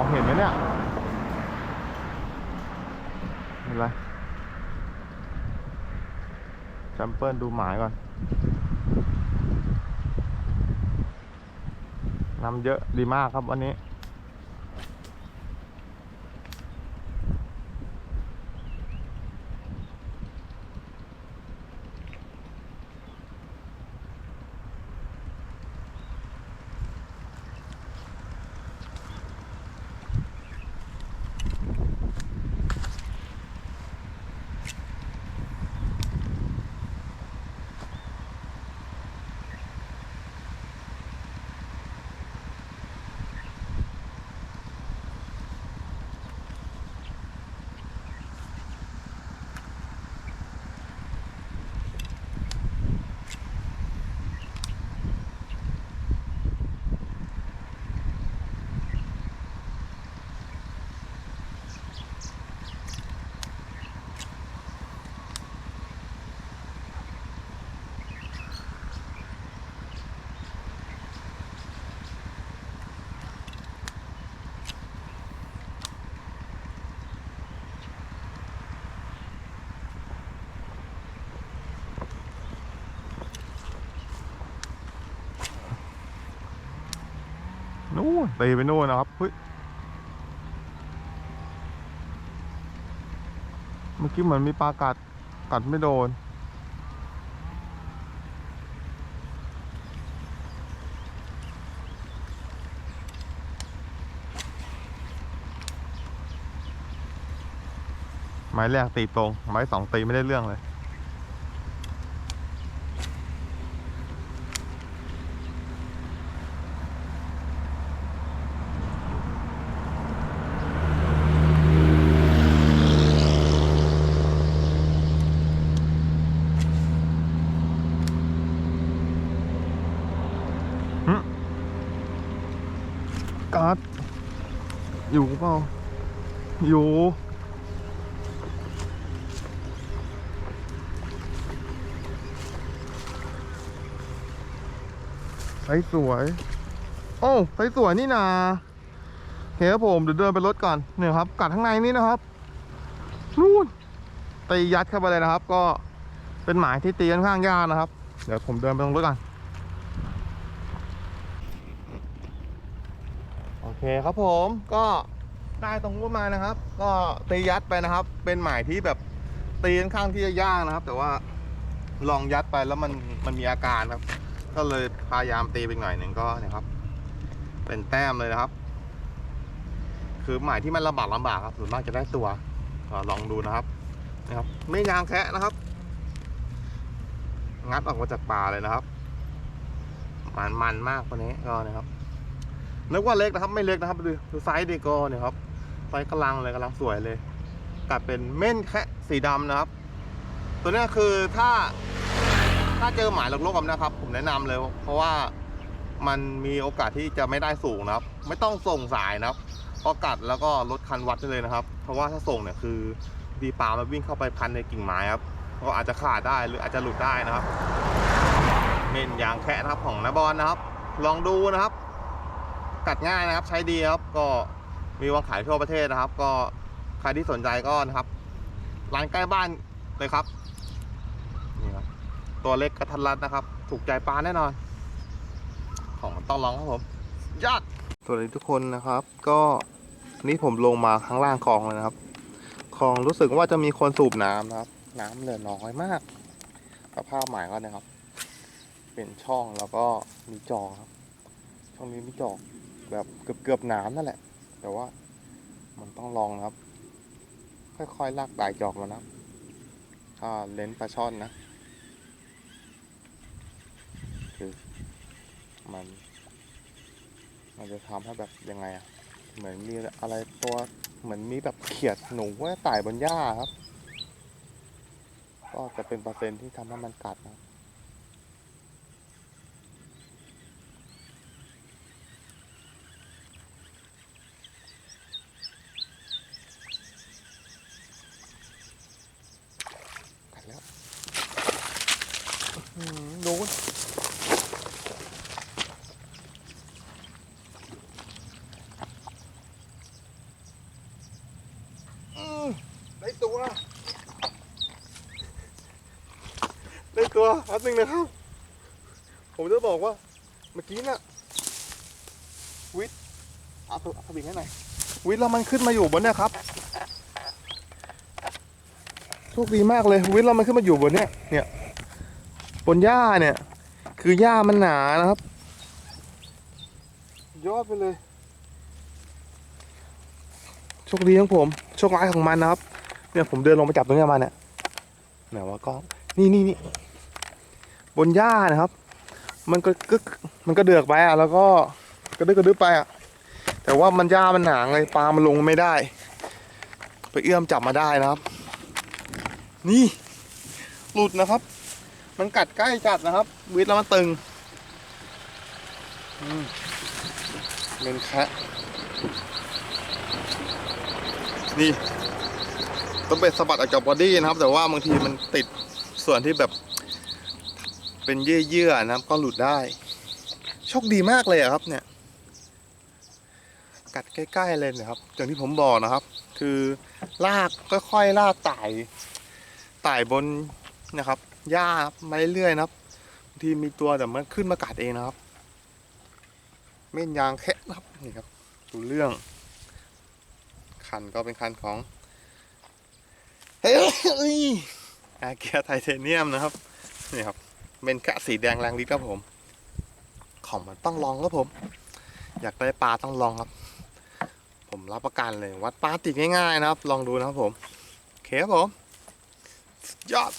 องเห็นไหมเนี่ยเห็นไรแซมเปิลดูหมายก่อนนำเยอะดีมากครับวันนี้ นู่นตีไปนู่นนะครับเฮ้ยเมื่อกี้เหมือนมีปลากัดกัดไม่โดน ไม้แรกตีตรง ไม้สองตีไม่ได้เรื่องเลย กัด อยู่เปล่า อยู่ ไซส์สวย โอ้ไซส์สวยนี่นาโอเคครับผม เดี๋ยวเดินไปรถก่อนเนี่ยครับ กัดข้างในนี่นะครับ นู่นตียัดเข้าไปเลยนะครับ ก็เป็นหมายที่ตีค่อนข้างยากนะครับ เดี๋ยวผมเดินไปตรงรถก่อน โอ เคครับผมก็ได้ตรงนู้นมานะครับ ก็ตียัดไปนะครับ เป็นหมายที่แบบตีค่อนข้างที่จะยากนะครับ แต่ว่าลองยัดไปแล้วมันมันมีอาการครับ ก็เลยพยายามตีไปหน่อยหนึ่งก็เนี่ยครับ เป็นแต้มเลยนะครับ คือหมายที่มันลำบากลำบากครับส่วนมากจะได้ตัวก็ลองดูนะครับนะครับ ไม่ยางแคะนะครับ งัดออกมาจากป่าเลยนะครับ มันมันมากคนนี้ก็นะครับ นึกว่าเล็กนะครับไม่เล็กนะครับดูดูไซส์ดีก็เนี่ยครับไซส์กำลังเลยกำลังสวยเลยกัดเป็นเม่นแคะสีดำนะครับ ตัวนี้คือถ้าถ้าเจอหมายลกๆแบนะครับ ผมแนะนำเลย เพราะว่ามันมีโอกาสที่จะไม่ได้สูงนะครับ ไม่ต้องส่งสายนะครับพอกัดแล้วก็ลดคันวัดได้เลยนะครับ เพราะว่าถ้าส่งเนี่ยคือดีปลามันวิ่งเข้าไปพันในกิ่งไม้ครับก็อาจจะขาดได้หรืออาจจะหลุดได้นะครับ เม่นยางแคะนะครับของนาบอลนะครับ ลองดูนะครับ กัดง่ายนะครับ ใช้ดีครับก็มีวางขายทั่วประเทศนะครับ ก็ใครที่สนใจก็นะครับร้านใกล้บ้านเลยครับนี่ครับ ตัวเล็กกระทันรัดนะครับ ถูกใจปลาแน่นอน ของต้องลองครับผมยอดสวัสดีทุกคนนะครับ ก็นี่ผมลงมาข้างล่างคลองเลยนะครับคลองรู้สึกว่าจะมีคนสูบน้ำนะครับ น้ำเหลือน้อยมากสภาพหมายก็นะครับ เป็นช่องแล้วก็มีจอกครับ ช่องนี้มีจอก แบบเกือบเกือบๆน้ำนั่นแหละ แต่ว่ามันต้องลองนะครับ ค่อยๆลากดายจอกมานะครับถ้าเลนส์ปลาช่อนนะคือมัน มันจะทำให้แบบยังไงอะเหมือนมีอะไรตัวเหมือนมีแบบเขียดหนูว่าไต่บนหญ้าครับ ก็จะเป็นเปอร์เซ็นต์ที่ทำให้มันกัดนะครับ กัดแล้วอื้อหือโดน นึงนะครับ ผมจะบอกว่า เมื่อกี้น่ะ วิทเอาตัวเอาสวิงให้หน่อยวิทแล้วมันขึ้นมาอยู่บนเนี่ยครับโชคดีมากเลยวิทแล้วมันขึ้นมาอยู่บนเนี่ยเนี่ย บนหญ้าเนี่ย คือหญ้ามันหนานะครับ ยอดไปเลยโชคดีของผมโชคร้ายของมันนะครับเนี่ยผมเดินลงไปจับตรงเนี้ยมาเนี่ยไหนวะกล้องนี่นี่นี่ บนหญ้านะครับ มันก็กึกมันก็เดือกไปอะ แล้วก็กระดึกกระดึบไปอะ แต่ว่ามันหญ้ามันหนาไงปลามันลงไม่ได้ ไปเอื้อมจับมาได้นะครับ นี่หลุดนะครับ มันกัดใกล้จัดนะครับ วิทย์แล้วมันตึงเป็นแคะนี่ต้องเป็นสะบัดออกจากบอดี้นะครับ แต่ว่าบางทีมันติดส่วนที่แบบ เป็นเยื่อๆนะครับก็หลุดได้ โชคดีมากเลยอะครับเนี่ย กัดใกล้ ๆเลยนะครับอย่างที่ผมบอกนะครับ คือลากค่อยๆลากไต่ไต่บนนะครับหญ้ามาเรื่อยๆนะครับบางทีมีตัวแต่มันขึ้นมากัดเองนะครับ เม่นยางแคะนะครับนี่ครับดูเรื่อง คันก็เป็นคันของเฮ้ยอาเกียไทเทเนียมนะครับนี่ครับ เป็นกะสีแดงแรงฤทธิ์ครับผม ของมันต้องลองครับผม อยากได้ปลาต้องลองครับ ผมรับประกันเลยวัดปลาติดง่ายๆนะครับ ลองดูนะครับผมโอเคครับผมยอด